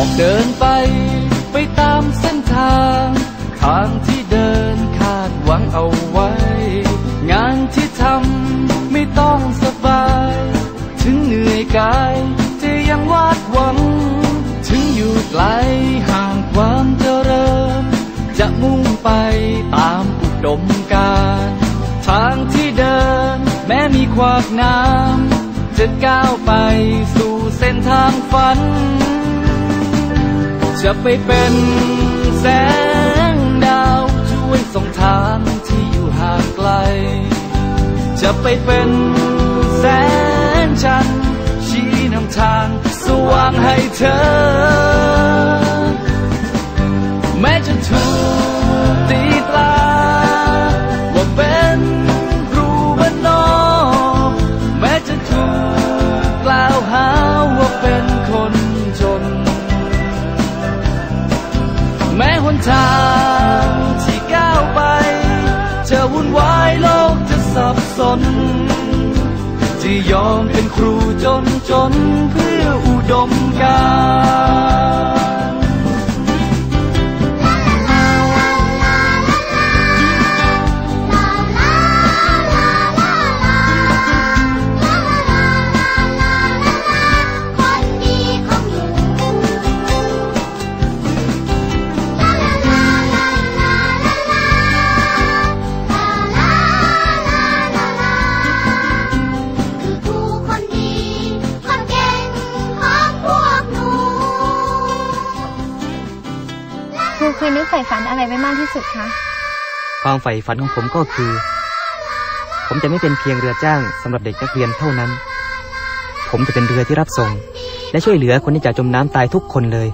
อกเดินไป ไปตามเส้นทางทางที่เดินคาดหวังเอาไว้ งานที่ทำไม่ต้องสบาย ถึงเหนื่อยกายจะยังวาดหวัง ถึงอยู่ไกลห่างความเจริญ จะมุ่งไปตามอุดมการทางที่เดินแม้มีขวากน้ำจะก้าวไปสู่เส้นทางฝัน จะไปเป็นแสงดาวช่วยส่องทางที่อยู่ห่างไกล จะไปเป็นแสงจันทร์ชี้นำทางสว่างให้เธอ แม้จะถูกตีตราว่า ทางที่ก้าวไป จะวุ่นวายโลกจะสับสน จะยอมเป็นครูจนจนเพื่ออุดมการ ครูเคยนึกใฝ่ฝันอะไรไว้มากที่สุดคะความใฝ่ฝันของผมก็คือ ผมจะไม่เป็นเพียงเรือจ้างสำหรับเด็กนักเรียนเท่านั้น ผมจะเป็นเรือที่รับส่ง และช่วยเหลือคนที่จะจมน้ำตายทุกคนเลย